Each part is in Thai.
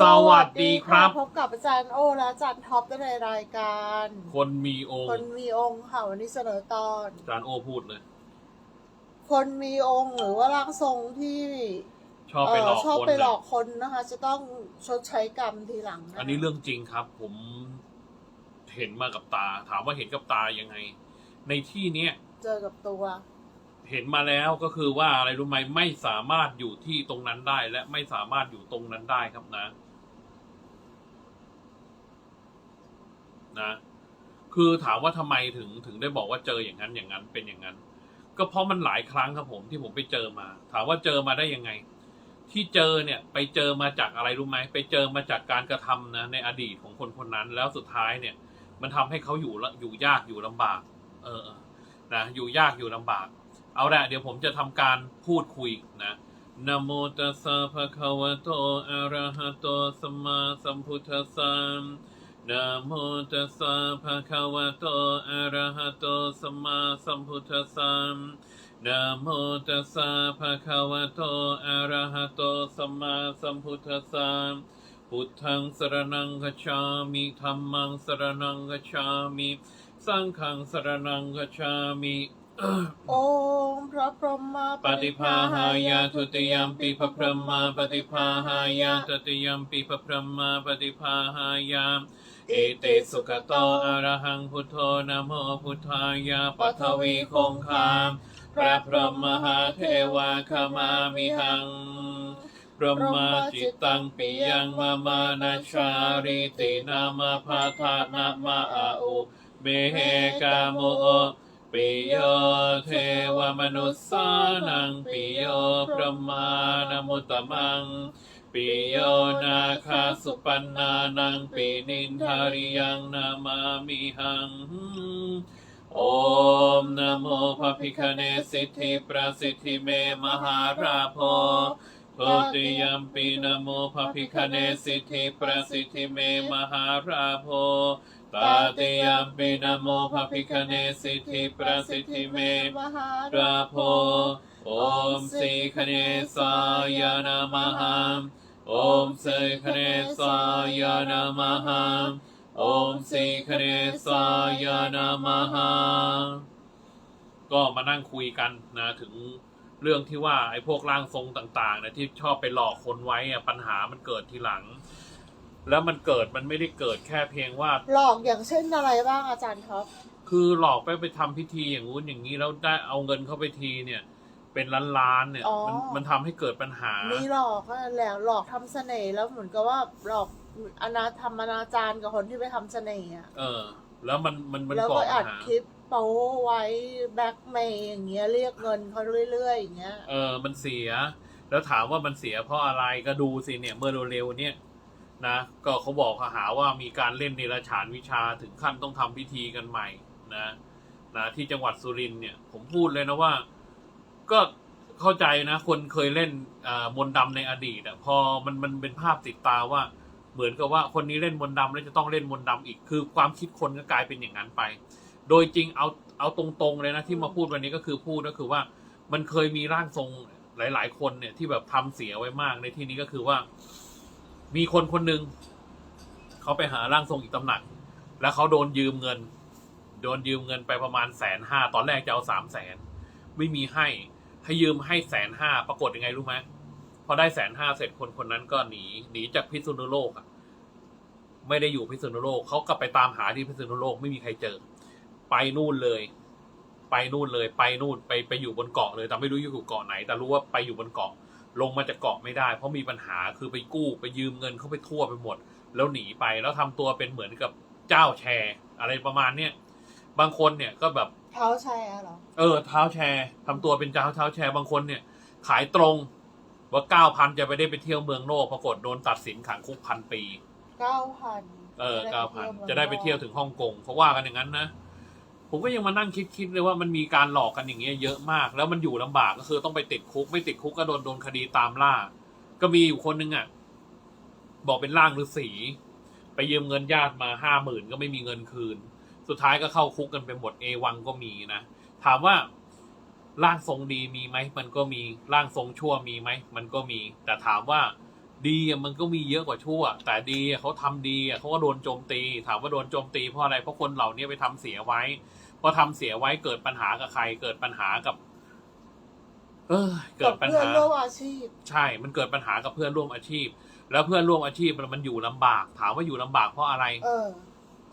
สวัสดีครับ พบกับอาจารย์โอและอาจารย์ท็อปในรายการ คนมีองค์คนมีองค์ค่ะวันนี้เสนอตอน อาจารย์โอพูดเลย คนมีองค์หรือว่าร่างทรงที่ชอบไปหลอกชอบคนไปหลเนี่อยกคนนะคะ จะต้องชดใช้กรรมทีหลังะคะอันนี้เรื่องจริงครับ ผมเห็นมากับตา ถามว่าเห็นกับตายังไง ในที่เนี้ยเจอกับตัว เห็นมาแล้วก็คือว่าอะไรรู้ไหมไม่สามารถอยู่ที่ตรงนั้นได้ และไม่สามารถอยู่ตรงนั้นได้ครับนะ นะ คือถามว่าทำไมถึงถึงได้บอกว่าเจออย่างนั้นอย่างนั้นเป็นอย่างนั้น ก็เพราะมันหลายครั้งครับผมที่ผมไปเจอมา ถามว่าเจอมาได้ยังไง ที่เจอเนี่ยไปเจอมาจากอะไรรู้ไหมไปเจอมาจากการกระทำนะในอดีตของคนคนนั้น แล้วสุดท้ายเนี่ย มันทำให้เขาอยู่ละอยู่ยากอยู่ลำบาก เออนะอยู่ยากอยู่ลำบาก เอาละเดี๋ยวผมจะทำการพูดคุยนะนะโมตัสสะภะคะวะโตอะระหะโตสัมมาสัมพุทธัสสะ นะโมตัสสะภะคะวะโต อะระหะโต สัมมาสัมพุทธัสสะนะโมตัสสะภะคะวะโต อะระหะโต สัมมาสัมพุทธัสสะพุทธังสรณังคัจฉามิธัมมังสรณังคัจฉามิสังฆังสรณังคัจฉามิโอมพระพรหมปฏิภาหายาทุติยมปีพระพรหมาปฏิภาหายาตติยมปีพระพรหมาปฏิภาหายาเอเตสุขโตอะระหังพุทโธนะโมพุทธายาปัทวีคงคามพระพรหมมหาเทวาขมามิหังพระมาจิตตังปิยังมามานาชาริตินามาพาทานามาอาอุเบเหกาโมปิโยเทวมนุษสานังปิโยพระมานมุตตมัง ปิโยนาคาสุปันนานังปินินทาริยังนามามิหัง โอมนโมพระพิคเนสิทธิประสิทธิเมมหาราโพโพติยัมปีนโมพระพิคเนสิทธิประสิทธิเมมหาราโพตาติยัมปินโมภะพิคเนสิทธิประสิทธิเมมหาราโพโอมสีคเนสายานามหังโอม สีคเนสายานามหังโอมสีคเนสายานามหังก็มานั่งคุยกันนะถึงเรื่องที่ว่าไอ้พวกร่างทรงต่างๆนะที่ชอบไปหลอกคนไว้อะปัญหามันเกิดทีหลัง แล้วมันเกิดมันไม่ได้เกิดแค่เพียงว่า หลอกอย่างเช่นอะไรบ้างอาจารย์ท็อปคือหลอกไปไปทำพิธีอย่างงู้นอย่างนี้แล้วได้เอาเงินเข้าไปทีเนี่ย เป็นล้านล้านๆเนี่ย อ๋อ มันมันทำให้เกิดปัญหา มีหลอกก็แหละหลอกทำเสน่ห์แล้วเหมือนกับว่าหลอกอนาทำอนาจารกับคนที่ไปทำเสน่ห์อะเออ แล้วมันมันมันแล้วก่อก็ปัอัญดหาคลิปโป๊ไว้แบล็กเมย์อย่างเงี้ยเรียกเงินเขาเรื่อยๆอย่างเงี้ย เออ มันเสีย แล้วถามว่ามันเสียเพราะอะไรก็ดูสิเนี่ยเมื่อเร็วๆเนี่ยนะก็เขาบอกหาว่ามีการเล่นเนรฉานวิชาถึงขั้นต้องทำพิธีกันใหม่นะนะที่จังหวัดสุรินทร์เนี่ย ผมพูดเลยนะว่า ก็เข้าใจนะ คนเคยเล่นอ่ามนต์ดำในอดีตอะพอมันมันเป็นภาพติดตาว่า เหมือนกับว่าคนนี้เล่นมนต์ดำแล้วจะต้องเล่นมนต์ดำอีกคือความคิดคนก็กลายเป็นอย่างนั้นไป โดยจริงเอาเอาตรงๆเลยนะที่มาพูดวันนี้ก็คือพูดก็คือว่า มันเคยมีร่างทรงหลาย ๆ คนเนี่ยที่แบบทำเสียไว้มากในที่นี้ก็คือว่า มีคนคนหนึ่งเขาไปหาร่างทรงอีกตำหนัก แล้วเขาโดนยืมเงิน โดนยืมเงินไปประมาณแสนห้าตอนแรกจะเอาสามแสนไม่มีให้ ให้ยืมให้แสนห้าปรากฏยังไงรู้ไหมพอได้แสนห้าเสร็จคนคนนั้นก็หนีหนีจากพิษณุโลกอะไม่ได้อยู่พิษณุโลกเขากลับไปตามหาที่พิษณุโลกไม่มีใครเจอ ไปนู่นเลย ไปนู่นเลยไปนู่นไปไปอยู่บนเกาะเลย แต่ไม่รู้อยู่เกาะไหน แต่รู้ว่าไปอยู่บนเกาะลงมาจากเกาะไม่ได้ เพราะมีปัญหาคือไปกู้ไปยืมเงินเขาไปทั่วไปหมด แล้วหนีไปแล้วทำตัวเป็นเหมือนกับเจ้าแชร์ อะไรประมาณเนี้ยบางคนเนี่ยก็แบบ เท้าแชร์เหรอ เออเท้าแชร์ทำตัวเป็นเจ้าเท้าแชร์บางคนเนี่ย ขายตรง ว่าเก้าพันจะไปได้ไปเที่ยวเมืองโลกปรากฏโดนตัดสินขังคุกพันปี เก้าพันเออเก้าพันจะได้ไปเที่ยวถึงฮ่องกงเขาว่ากันอย่างนั้นนะ ผมก็ยังมานั่งคิดคิดเลยว่ามันมีการหลอกกันอย่างเงี้ยเยอะมาก แล้วมันอยู่ลำบากก็คือต้องไปติดคุก ไม่ติดคุกก็โดนโดนคดีตามล่า ก็มีอยู่คนนึงอะ บอกเป็นร่างฤาษีไปยืมเงินญาติมาห้าหมื่นก็ไม่มีเงินคืน สุดท้ายก็เข้าคุกกันไปหมดเอวังก็มีนะ ถามว่าร่างทรงดีมีไหมมันก็มีร่างทรงชั่วมีไหมมันก็มี แต่ถามว่าดีอะมันก็มีเยอะกว่าชั่ว แต่ดีอะเขาทำดีอะเขาก็โดนโจมตี ถามว่าโดนโจมตีเพราะอะไรเพราะคนเหล่านี้ไปทำเสียไว้พอทำเสียไว้เกิดปัญหากับใคร เกิดปัญหากับ เออเกิกัดบปัญเพื่อนหาร่วมอาชีพ ใช่ มันเกิดปัญหากับเพื่อนร่วมอาชีพ แล้วเพื่อนร่วมอาชีพมันมันอยู่ลำบาก ถามว่าอยู่ลำบากเพราะอะไร เออ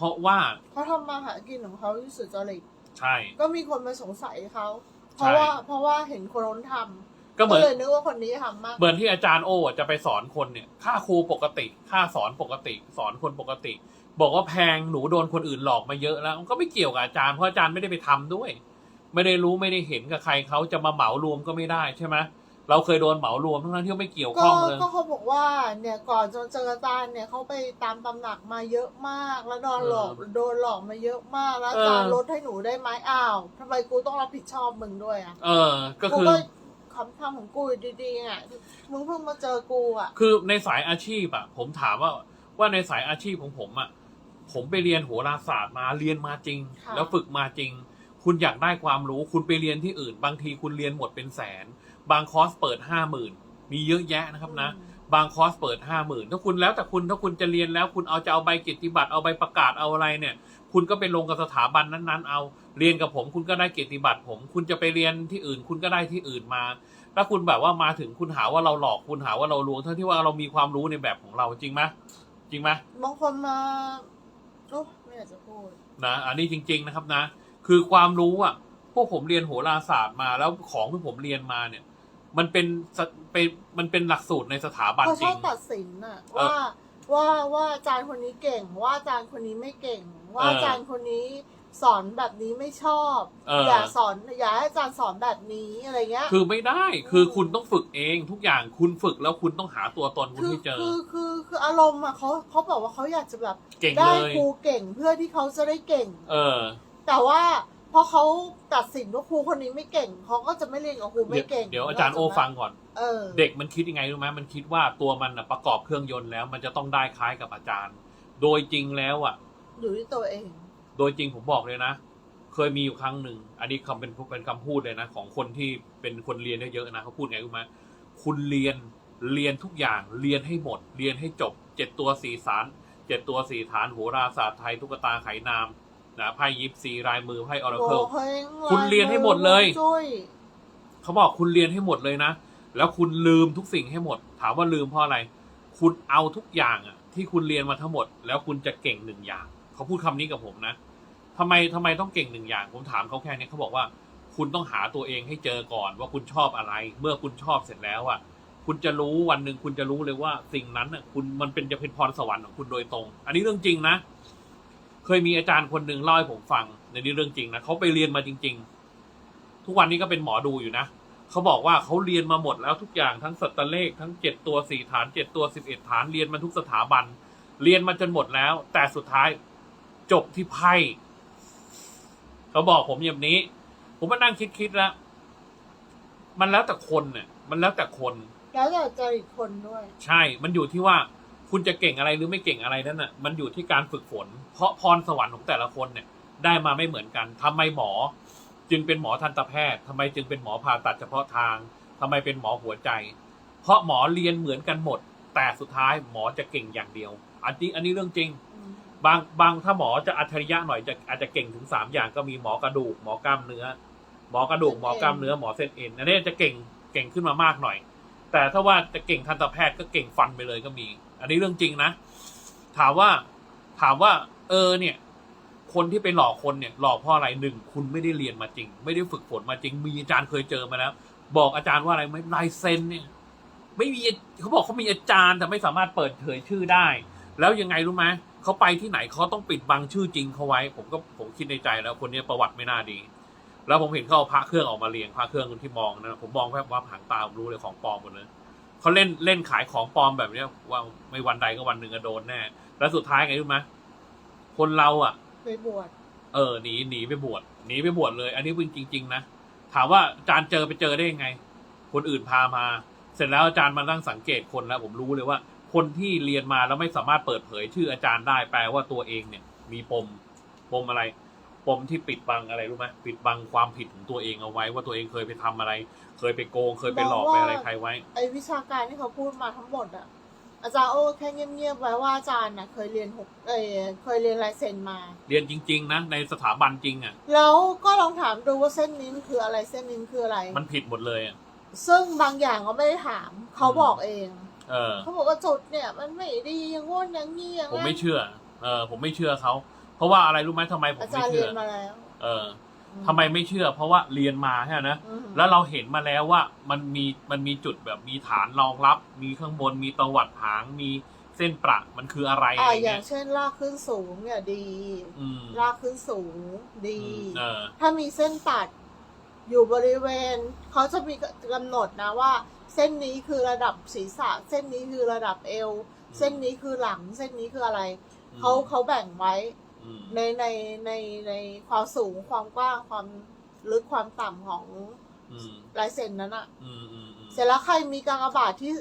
เพราะว่าเขาทำมาหากินของเขาที่สุจริตใช่ ก็มีคนมาสงสัยเขา เพใช่ราะว่าเพราะว่าเห็นคนนั้นทำก็เหมือนเลยนึกว่าคนนี้ทำมากเหมือนที่อาจารย์โอ้จะไปสอนคนเนี่ย ค่าครูปกติ ค่าสอนปกติ สอนคนปกติ บอกว่าแพงหนูโดนคนอื่นหลอกมาเยอะแล้วมันก็ไม่เกี่ยวกับอาจารย์เพราะอาจารย์ไม่ได้ไปทำด้วย ไม่ได้รู้ไม่ได้เห็นกับใครเขาจะมาเหมารวมก็ไม่ได้ใช่ไหม เราเคยโดนเหมารวมทั้งๆที่ไม่เกี่ยวก็ข้องเลย ก็เขาบอกว่าเนี่ยก่อนจนเจออาจารย์เนี่ยเขาไปตามตำหนักมาเยอะมาก แล้วโดนหลอกเออโดนหลอกมาเยอะมากแล้วอาจารย์เออลดให้หนูได้ไหมอ้าวทำไมกูต้องรับผิดชอบมึงด้วยอะเออ ก็กูคือก็คำทำของกูอยู่ดีๆอะมึงเพิ่งมาเจอกูอะ คือในสายอาชีพอะผมถามว่าว่าในสายอาชีพของผมอะผมไปเรียนโหราศาสตร์มาเรียนมาจริง ค่ะ แล้วฝึกมาจริง คุณอยากได้ความรู้ คุณไปเรียนที่อื่น บางทีคุณเรียนหมดเป็นแสน บางคอร์สเปิดห้าหมื่นมีเยอะแยะนะครับนะ บางคอร์สเปิดห้าหมื่นถ้าคุณแล้วแต่คุณถ้าคุณจะเรียนแล้วคุณเอาจะเอาใบเกียรติบัตรเอาใบประกาศเอาอะไรเนี่ย คุณก็ไปลงกับสถาบันนั้นๆ เอาเรียนกับผม คุณก็ได้เกียรติบัตรผม คุณจะไปเรียนที่อื่น คุณก็ได้ที่อื่นมา ถ้าคุณแบบว่ามาถึงคุณหาว่าเราหลอกคุณหาว่าเราลวงทั้งที่ว่าเรามีความรู้ในแบบของเราจริงไหมจริงไหมบางคนมาโอ้ไม่อยากจะพูดนะอันนี้จริง ๆนะครับนะ คือความรู้อะ พวกผมเรียนโหราศาสตร์มาแล้วของที่ผมเรียนมาเนี่ย มันเป็นสเป็นมันเป็นหลักสูตรในสถาบันเขาจชริอบง ตัดสินน่ะเออว่าว่าว่าอาจารย์คนนี้เก่ง ว่าอาจารย์คนนี้ไม่เก่ง ว่าเออออาจารย์คนนี้สอนแบบนี้ไม่ชอบเออออ ย่าสอนอย่าให้อาจารย์สอนแบบนี้อะไรเงี้ย คือไม่ได้คือคุณต้องฝึกเองทุกอย่างคุณฝึกแล้วคุณต้องหาตัวตนคุณคือให้เจอ คือคือคืออารมณ์อะเขาเขาบอกว่าเขาอยากจะแบบเก่งได้เลย ครูเก่งเพื่อที่เขาจะได้เก่ง เออ แต่ว่า พอเขาตัดสินว่าครูคนนี้ไม่เก่งเขาก็จะไม่เรียนกับครูไม่เก่งเดี๋ยวอาจารย์โอฟังก่อนเออเด็กมันคิดยังไงรู้ไหมมันคิดว่าตัวมันน่ะประกอบเครื่องยนต์แล้ว มันจะต้องได้คล้ายกับอาจารย์ โดยจริงแล้วอะ อยู่ที่ตัวเอง โดยจริงผมบอกเลยนะ เคยมีอยู่ครั้งหนึ่งอันนี้คำเป็นเป็นคำพูดเลยนะ ของคนที่เป็นคนเรียนเยอะๆนะเขาพูดไงรู้ไหมคุณเรียนเรียนทุกอย่างเรียนให้หมด เรียนให้จบเจ็ดตัวสี่สารเจ็ดตัวสี่ฐานโหราศาสตร์ไทยตุ๊กตาไขนาม นะไพ่ยิปซีรายมือไพ่ออร์เคิลโอ้ยคุณเรียนให้หมดเลยจุ้ยเขาบอกคุณเรียนให้หมดเลยนะ แล้วคุณลืมทุกสิ่งให้หมด ถามว่าลืมเพราะอะไร คุณเอาทุกอย่างอะที่คุณเรียนมาทั้งหมด แล้วคุณจะเก่งหนึ่งอย่าง เขาพูดคำนี้กับผมนะทำไมทำไมต้องเก่งหนึ่งอย่าง ผมถามเขาแค่นี้เขาบอกว่า คุณต้องหาตัวเองให้เจอก่อนว่าคุณชอบอะไร เมื่อคุณชอบเสร็จแล้วอะคุณจะรู้วันหนึ่งคุณจะรู้เลยว่าสิ่งนั้นอะคุณมันเป็นจะเป็นพรสวรรค์ของคุณโดยตรง อันนี้เรื่องจริงนะ เคยมีอาจารย์คนหนึ่งเล่าให้ผมฟังในนี้เรื่องจริงนะเขาไปเรียนมาจริง ๆ ทุกวันนี้ก็เป็นหมอดูอยู่นะเขาบอกว่าเขาเรียนมาหมดแล้วทุกอย่างทั้งสัตว์เลขทั้งเจ็ดตัวสี่ฐานเจ็ดตัวสิบเอ็ดฐานเรียนมาทุกสถาบัน เรียนมาจนหมดแล้ว แต่สุดท้ายจบที่ไพ่เขาบอกผมอย่างนี้ ผมมานั่งคิดๆแล้วมันแล้วแต่คนเนี่ยมันแล้วแต่คน แล้วแต่จริตคนด้วย ใช่ มันอยู่ที่ว่า คุณจะเก่งอะไรหรือไม่เก่งอะไรนั่นน่ะมันอยู่ที่การฝึกฝน เพราะพรสวรรค์ของแต่ละคนเนี่ยได้มาไม่เหมือนกันทำไมหมอ จึงเป็นหมอทันตแพทย์ทำไมจึงเป็นหมอผ่าตัดเฉพาะทางทำไมเป็นหมอหัวใจ เพราะหมอเรียนเหมือนกันหมด แต่สุดท้ายหมอจะเก่งอย่างเดียว อันนี้อันนี้เรื่องจริง บางบางถ้าหมอจะอัจฉริยะหน่อยจะอาจจะเก่งถึงสามอย่างก็มีหมอกระดูก หมอกล้ามเนื้อ หมอกระดูกหมอกล้ามเนื้อหมอเส้นเอ็นอันนี้จะเก่งเก่งขึ้นมามากหน่อย แต่ถ้าว่าจะเก่งทันตแพทย์ก็เก่งฟันไปเลยก็มี อันนี้เรื่องจริงนะ ถามว่าถามว่าเออเนี่ย คนที่ไปหลอกคนเนี่ย หลอกเพราะอะไรหนึ่งคุณไม่ได้เรียนมาจริง ไม่ได้ฝึกฝนมาจริง มีอาจารย์เคยเจอมาแล้ว บอกอาจารย์ว่าอะไรไหมลายเซ็นเนี่ย ไม่มีเขาบอกเขามีอาจารย์แต่ไม่สามารถเปิดเผยชื่อได้ แล้วยังไงรู้ไหมเขาไปที่ไหนเขาต้องปิดบังชื่อจริงเขาไว้ ผมก็ผมคิดในใจแล้วคนนี้ประวัติไม่น่าดี แล้วผมเห็นเขาเอาพระเครื่องออกมาเรียงพระเครื่องที่มองนะผมมองแค่ว่าผางตาผมรู้เลยของปลอมหมดเลย เขาเล่นเล่นขายของปลอมแบบเนี้ยว่าไม่วันใดก็วันหนึ่งก็โดนแน่แล้วสุดท้ายไงรู้ไหมคนเราอะ ไปบวชเออหนีหนีไปบวชหนีไปบวชเลย อันนี้เป็นจริง ๆ นะถามว่าอาจารย์เจอไปเจอได้ยังไง คนอื่นพามา เสร็จแล้วอาจารย์มานั่งสังเกตคนแล้วผมรู้เลยว่า คนที่เรียนมาแล้วไม่สามารถเปิดเผยชื่ออาจารย์ได้แปลว่าตัวเองเนี่ย มีปมปมอะไรป มที่ปิดบังอะไรรู้ไหมปิดบังความผิดของตัวเองเอาไว้ ว่าตัวเองเคยไปทำอะไร เคยไปโกง เคยไปหลอกไปอะไรใครไว้ ไอ้วิชาการที่เขาพูดมาทั้งหมดอะอาจารย์โอ้แค่เงียบๆไว้ว่าอาจารย์น่ะเคยเรียนหกเอยเคยเรียนลายเซ็นมา เรียนจริง ๆ นะในสถาบันจริงอะแล้วก็ลองถามดูว่าเส้นนี้มันคืออะไรเส้นนี้มันคืออะไร มันผิดหมดเลยอะซึ่งบางอย่างก็ไม่ได้ถามเขาบอกเองเออเขาบอกว่าจุดเนี่ย มันไม่ดีอย่างงู้นอย่างนี้อย่างผมนั้นไม่เชื่อ เออผมไม่เชื่อเขา เพราะว่าอะไรรู้ไหมทำไมผมอาจาไม่รย์เรีเชื่ยอนมาแล้วเออทำไมไม่เชื่อ เพราะว่าเรียนมาใช่ไหมนะ อืมแล้วเราเห็นมาแล้วว่ามันมีมันมีจุดแบบมีฐานรองรับ มีข้างบนมีตวัดหางมีเส้นประมันคืออะไรอะอ่าไรอเงี้ย่างยเช่นลากขึ้นสูงเนี่ยดี อืมลากขึ้นสูงดี อืมเออ ถ้ามีเส้นตัดอยู่บริเวณ เขาจะมีกำหนดนะว่า เส้นนี้คือระดับศีรษะ เส้นนี้คือระดับเอว เส้นนี้คือหลัง เส้นนี้คืออะไรอืมเขาเขาแบ่งไว้อืม ในในในในความสูงความกว้างความลึกความต่ำของอืมลายเซ็นนั้นอะอืมอืมอืมเสร็จแล้วใครมีกากบาทที่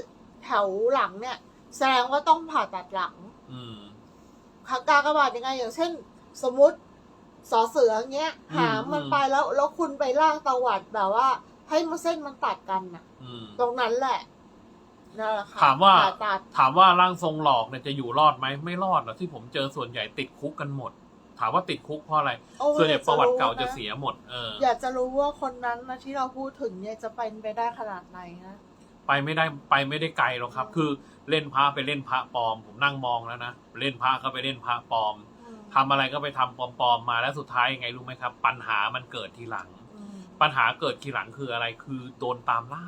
แถวหลังเนี่ย แสดงว่าต้องผ่าตัดหลังอืมกากบาทยังไง อย่างเช่น สมมติสอเสืออย่างเงี้ยอืมหางมันอืมไปแล้วแล้วคุณไปลากตวัดแบบว่า ให้มันเส้นมันตัดกันน่ะอืมตรงนั้นแหละ นั่นแหละค่ะถามว่า ผ่ตัดถามว่าร่างทรงหลอกเนี่ยจะอยู่รอดไหมไม่รอดหรอกที่ผมเจอส่วนใหญ่ติดคุกกันหมด ถามว่าติดคุกเพราะอะไร โอ้ส่วนใหญ่ประวัติเก่าอยจะรู้นเสียหมดเออ อยากจะรู้ว่าคนนั้นนะที่เราพูดถึงเนี่ยจะเป็นไปได้ขนาดไหนนะ ไปไม่ได้ไปไม่ได้ไกลหรอกครับ คือเล่นพระไปเล่นพระปลอม ผมนั่งมองแล้วนะเล่นพระก็ไปเล่นพระปลอมอืมทำอะไรก็ไปทำปลอมๆมาแล้วสุดท้ายยังไงรู้ไหมครับ ปัญหามันเกิดทีหลัง อืมปัญหาเกิดทีหลังคืออะไรคือโดนตามล่า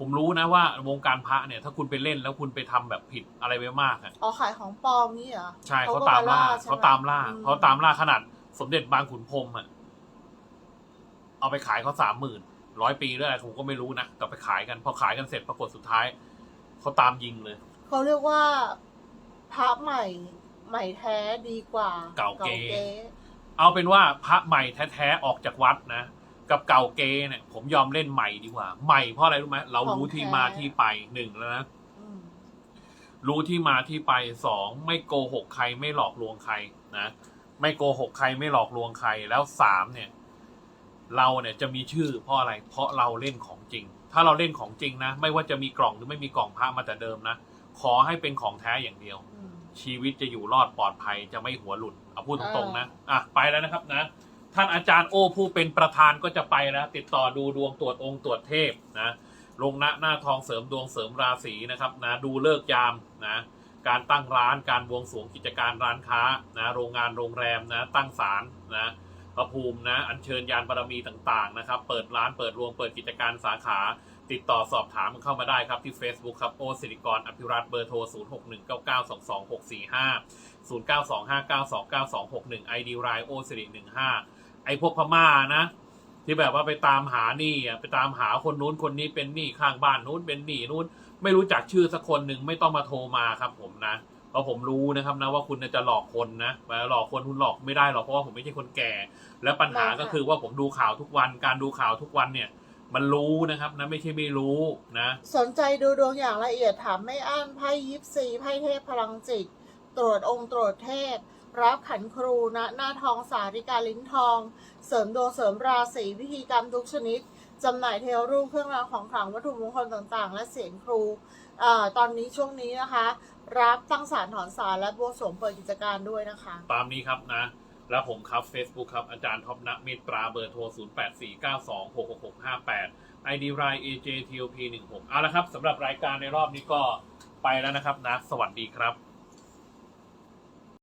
ผมรู้นะว่าวงการพระเนี่ย ถ้าคุณไปเล่นแล้วคุณไปทำแบบผิดอะไรไปมากอะอ๋อขายของปลอมนี่เหรอใช่เขาเขาก็ตามล่ามาล่าใช่ไหมเขาตามล่าอืมเขาตามล่าขนาดสมเด็จบางขุนพรหมอะเอาไปขายเขาสามหมื่นร้อยปีด้วยอะไรผมก็ไม่รู้นะแต่ไปขายกัน พอขายกันเสร็จปรากฏสุดท้ายเขาตามยิงเลย เขาเรียกว่าพระใหม่ใหม่แท้ดีกว่าเก่าเก๋ เอาเป็นว่าพระใหม่แท้ๆออกจากวัดนะ กับเก่าเกเนี่ยผมยอมเล่นใหม่ดีกว่า ใหม่เพราะอะไรรู้ไหมเรารู้ที่มาที่ไปหนึ่งแล้วนะอืมรู้ที่มาที่ไปสองไม่โกหกใครไม่หลอกลวงใครนะไม่โกหกใครไม่หลอกลวงใครแล้วสามเนี่ย เราเนี่ยจะมีชื่อเพราะอะไร เพราะเราเล่นของจริง ถ้าเราเล่นของจริงนะไม่ว่าจะมีกล่องหรือไม่มีกล่องพระมาแต่เดิมนะขอให้เป็นของแท้อย่างเดียวอืมชีวิตจะอยู่รอดปลอดภัยจะไม่หัวหลุดเอาพูดตรงๆนะอะไปแล้วนะครับนะ ท่านอาจารย์โอผู้เป็นประธานก็จะไปแล้วติดต่อดูดวงตรวจองค์ตรวจเทพนะลงหน้าหน้าทองเสริมดวงเสริมราศีนะครับนะดูเลิกยามนะการตั้งร้านการบวงสรวงกิจการร้านค้านะโรงงานโรงแรมนะตั้งศาลนะพระภูมินะอัญเชิญยานบารมีต่างๆนะครับ เปิดร้านเปิดรวงเปิดกิจการสาขา ติดต่อสอบถามเข้ามาได้ครับที่ Facebook ครับโอสิริกรอภิรัตเบอร์โทร 0619922645 0925929261 ID รายโอสิริ15 ไอพวกพม่านะ ที่แบบว่าไปตามหาหนี่อะไปตามหาคนนู้นคนนี้เป็นหนี้ข้างบ้านนู้นเป็นหนี้นู้น ไม่รู้จักชื่อสักคนหนึ่งไม่ต้องมาโทรมาครับผมนะเพราะผมรู้นะครับนะว่าคุณน่ะจะหลอกคนนะแต่หลอกคนคุณหลอกไม่ได้หรอกเพราะว่าผมไม่ใช่คนแก่ และปัญหาก็คือว่าผมดูข่าวทุกวันการดูข่าวทุกวันเนี่ย มันรู้นะครับนะไม่ใช่ไม่รู้นะ สนใจดูดวงอย่างละเอียดถามไม่อั้นไพ่ยิปซีไพ่เทพพลังจิต ตรวจองค์ตรวจเทพ รับขันครูณหน้าทองสาริกาลิ้นทอง เสริมดวงเสริมราศีพิธีกรรมทุกชนิดจำหน่ายเทวรูปเครื่องรางของขลังวัตถุมงคลต่างๆ และเสียงครูอตอนนี้ช่วงนี้นะคะ รับตั้งศาลถอนศาลและบวงสรวงเปิดกิจการด้วยนะคะ ตามนี้ครับนะ แล้วผมครับ Facebook ครับ อาจารย์ท็อปนะเมตตราเบอร์โทร 0849266658 ID ราย AJTOP16 เอาละครับสำหรับรายการในรอบนี้ก็ไปแล้วนะครับนะ สวัสดีครับ